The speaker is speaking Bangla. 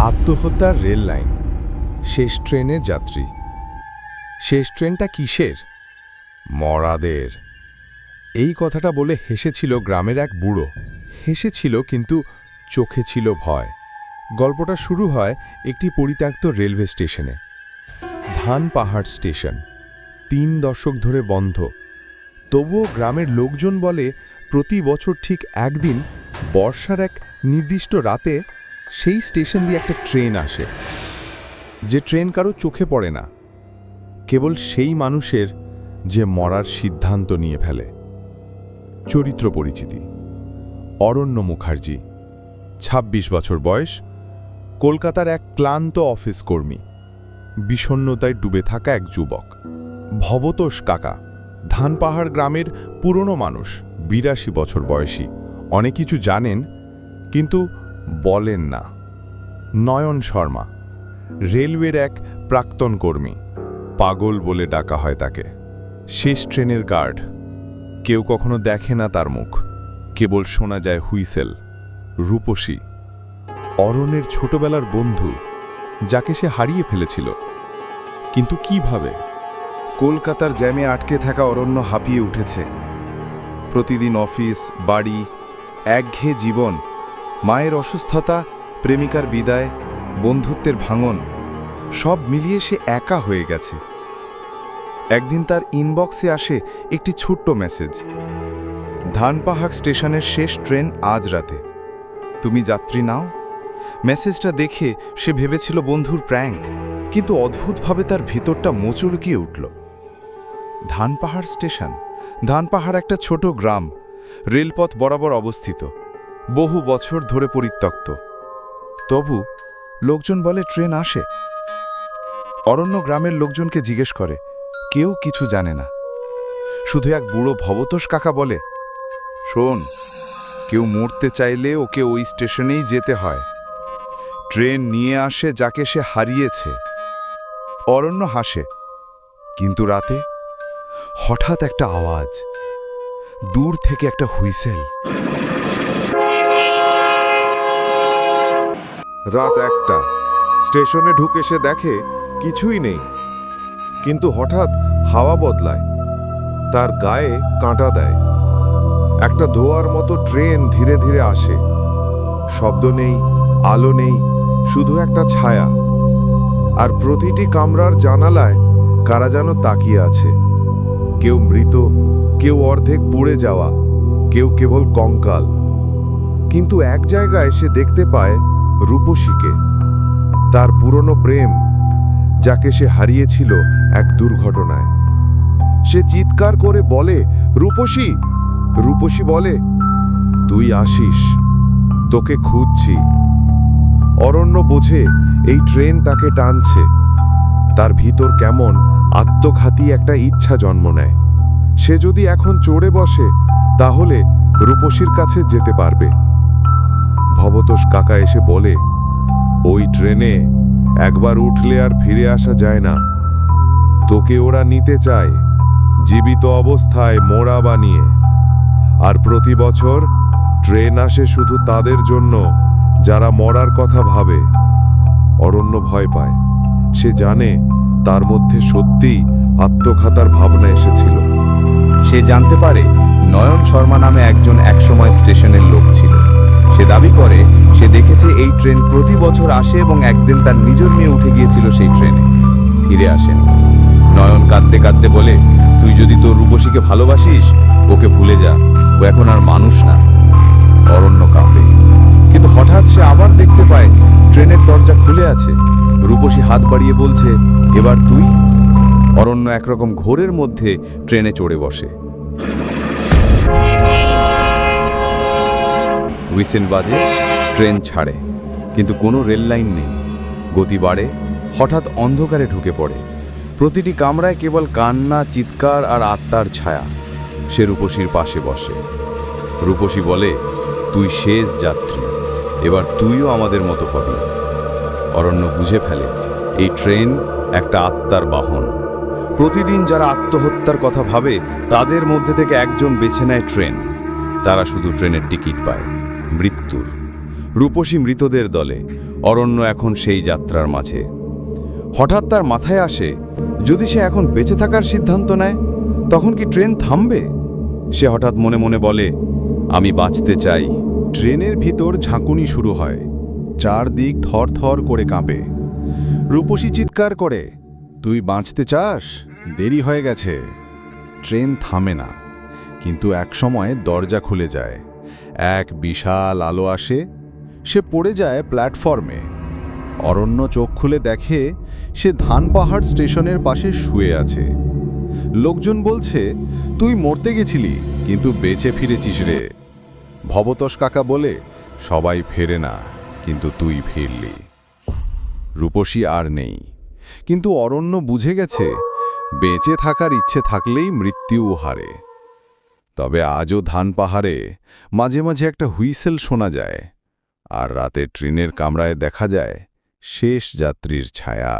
আত্মহত্যার রেল লাইন। শেষ ট্রেনের যাত্রী। শেষ ট্রেনটা কিসের? মরাদের। এই কথাটা বলে হেসেছিল গ্রামের এক বুড়ো। হেসেছিল কিন্তু চোখে ছিল ভয়। গল্পটা শুরু হয় একটি পরিত্যক্ত রেলওয়ে স্টেশনে। ধান পাহাড় স্টেশন। তিন দশক ধরে বন্ধ। তবুও গ্রামের লোকজন বলে, প্রতি বছর ঠিক একদিন বর্ষার এক নির্দিষ্ট রাতে সেই স্টেশন দিয়ে একটা ট্রেন আসে। যে ট্রেন কারও চোখে পড়ে না, কেবল সেই মানুষের যে মরার সিদ্ধান্ত নিয়ে ফেলে। চরিত্র পরিচিতি, অরণ্য মুখার্জি ২৬ বছর বয়স, কলকাতার এক ক্লান্ত অফিস কর্মী বিষণ্নতায় ডুবে থাকা এক যুবক। ভবতোষ কাকা, ধানপাহাড় গ্রামের পুরনো মানুষ, বিরাশি বছর বয়সী। অনেক কিছু জানেন, কিন্তু বলেন না। নয়ন শর্মা, রেলওয়ের এক প্রাক্তন কর্মী, পাগল বলে ডাকা হয় তাকে। শেষ ট্রেনের গার্ড, কেউ কখনো দেখে না তার মুখ। কেবল শোনা যায় হুইসেল, রূপসী। অরণ্যের ছোটবেলার বন্ধু, যাকে সে হারিয়ে ফেলেছিল। কিন্তু কীভাবে? কলকাতার জ্যামে আটকে থাকা অরণ্য হাঁপিয়ে উঠেছে। প্রতিদিন অফিস, বাড়ি, একঘেয়ে জীবন মায়ের অসুস্থতা, প্রেমিকার বিদায়, বন্ধুত্বের ভাঙন, সব মিলিয়ে সে একা হয়ে গেছে। একদিন তার ইনবক্সে আসে একটি ছোট্ট মেসেজ। ধানপাহাড় স্টেশনের শেষ ট্রেন আজ রাতে। তুমি যাত্রী নাও। মেসেজটা দেখে সে ভেবেছিল বন্ধুর প্র্যাঙ্ক, কিন্তু অদ্ভুতভাবে তার ভিতরটা মোচড়কিয়ে উঠল। ধানপাহাড় স্টেশন, ধানপাহাড় একটা ছোট গ্রাম, রেলপথ বরাবর অবস্থিত। বহু বছর ধরে পরিত্যক্ত। তবু লোকজন বলে, ট্রেন আসে। অরণ্য গ্রামের লোকজনকে জিজ্ঞেস করে, কেউ কিছু জানে না? শুধু এক বুড়ো ভবতোষ কাকা বলে, শোন, কেউ মরতে চাইলে ওকে ওই স্টেশনেই যেতে হয়। ট্রেন নিয়ে আসে যাকে সে হারিয়েছে। অরণ্য হাসে, কিন্তু রাতে হঠাৎ একটা আওয়াজ, দূর থেকে একটা হুইসেল। রাত একটা। স্টেশনে ঢুকে সে দেখে কিছুই নেই। কিন্তু হঠাৎ হাওয়া বদলায়। তার গায়ে কাঁটা দেয়। একটা ধোয়ার মতো ট্রেন ধীরে ধীরে আসে। শব্দ নেই, আলো নেই, শুধু একটা ছায়া। আর প্রতিটি কামরার জানালায় কারা যেন তাকিয়ে আছে। কেউ মৃত, কেউ অর্ধেক পুড়ে যাওয়া, কেউ কেবল কঙ্কাল। কিন্তু এক জায়গায় সে দেখতে পায় রূপসীকে, তার পুরনো প্রেম যাকে সে হারিয়েছিল এক দুর্ঘটনায়। সে চিৎকার করে বলে, রূপসী রূপসী বলে, তুই আসিস, তোকে খুঁজছি। অরণ্য বোঝে এই ট্রেন তাকে টানছে। তার ভিতর কেমন আত্মঘাতী একটা ইচ্ছা জন্ম নেয়। সে যদি এখন চড়ে বসে, তাহলে রূপসীর কাছে যেতে পারবে। ভবতোষ কাকা এসে বলে, ওই ট্রেনে একবার উঠলে আর ফিরে আসা যায় না। তোকে ওরা নিতে চায় জীবিত অবস্থায় মোড়া বানিয়ে। আর প্রতি বছর ট্রেন আসে শুধু তাদের জন্য, যারা মরার কথা ভাবে। অরণ্য ভয় পায়। সে জানে তার মধ্যে সত্যিই আত্মঘাতার ভাবনা এসেছিল। সে জানতে পারে নয়ন শর্মা নামে একজন একসময় স্টেশনের লোক ছিল। সে দাবি করে, সে দেখেছে এই ট্রেন প্রতি বছর আসে এবং একদিন তার নিজের মেয়ে উঠে গিয়েছিল সেই ট্রেনে। ফিরে আসেনি। নয়ন কাঁদতে কাঁদতে বলে, তুই যদি তোর রূপসীকে ভালোবাসিস, ওকে ভুলে যা। ও এখন আর মানুষ না। অরণ্য কাঁপে। কিন্তু হঠাৎ সে আবার দেখতে পায়, ট্রেনের দরজা খুলে আছে। রূপসী হাত বাড়িয়ে বলছে, এবার তুই? অরণ্য একরকম ঘোরের মধ্যে ট্রেনে চড়ে বসে। হুইসেল বাজে, ট্রেন ছাড়ে। কিন্তু কোনো রেল লাইন নেই। গতি বাড়ে, হঠাৎ অন্ধকারে ঢুকে পড়ে। প্রতিটি কামরায় কেবল কান্না, চিৎকার আর আত্মার ছায়া। সে রূপসীর পাশে বসে। রূপসী বলে, তুই শেষ যাত্রী। এবার তুইও আমাদের মতো হবি। অরণ্য বুঝে ফেলে, এই ট্রেন একটা আত্মার বাহন। প্রতিদিন যারা আত্মহত্যার কথা ভাবে, তাদের মধ্যে থেকে একজন বেছে নেয় ট্রেন। তারা শুধু ট্রেনের টিকিট পায়। মৃত্যুর। রূপসী মৃতদের দলে অরণ্য এখন সেই যাত্রার মাঝে। হঠাৎ তার মাথায় আসে, যদি সে এখন বেঁচে থাকার সিদ্ধান্ত নেয়, তখন কি ট্রেন থামবে? সে হঠাৎ মনে মনে বলে, আমি বাঁচতে চাই। ট্রেনের ভিতর ঝাঁকুনি শুরু হয়। চারদিক থর থর করে কাঁপে। রূপসী চিৎকার করে, তুই বাঁচতে চাস? দেরি হয়ে গেছে। ট্রেন থামে না, কিন্তু একসময় দরজা খুলে যায়। এক বিশাল আলো আসে, সে পড়ে যায় প্ল্যাটফর্মে। অরণ্য চোখ খুলে দেখে সে ধানপাহাড় স্টেশনের পাশে শুয়ে আছে। লোকজন বলছে, তুই মরতে গেছিলি, কিন্তু বেঁচে ফিরেছিস রে। ভবতোষ কাকা বলে, সবাই ফেরে না, কিন্তু তুই ফিরলি। রূপসী আর নেই। কিন্তু অরণ্য বুঝে গেছে, বেঁচে থাকার ইচ্ছে থাকলেই মৃত্যুও হারে। তবে আজও ধান পাহাড়ে মাঝে মাঝে একটা হুইসেল শোনা যায়, আর রাতে ট্রেনের কামরায় দেখা যায় শেষ যাত্রীর ছায়া।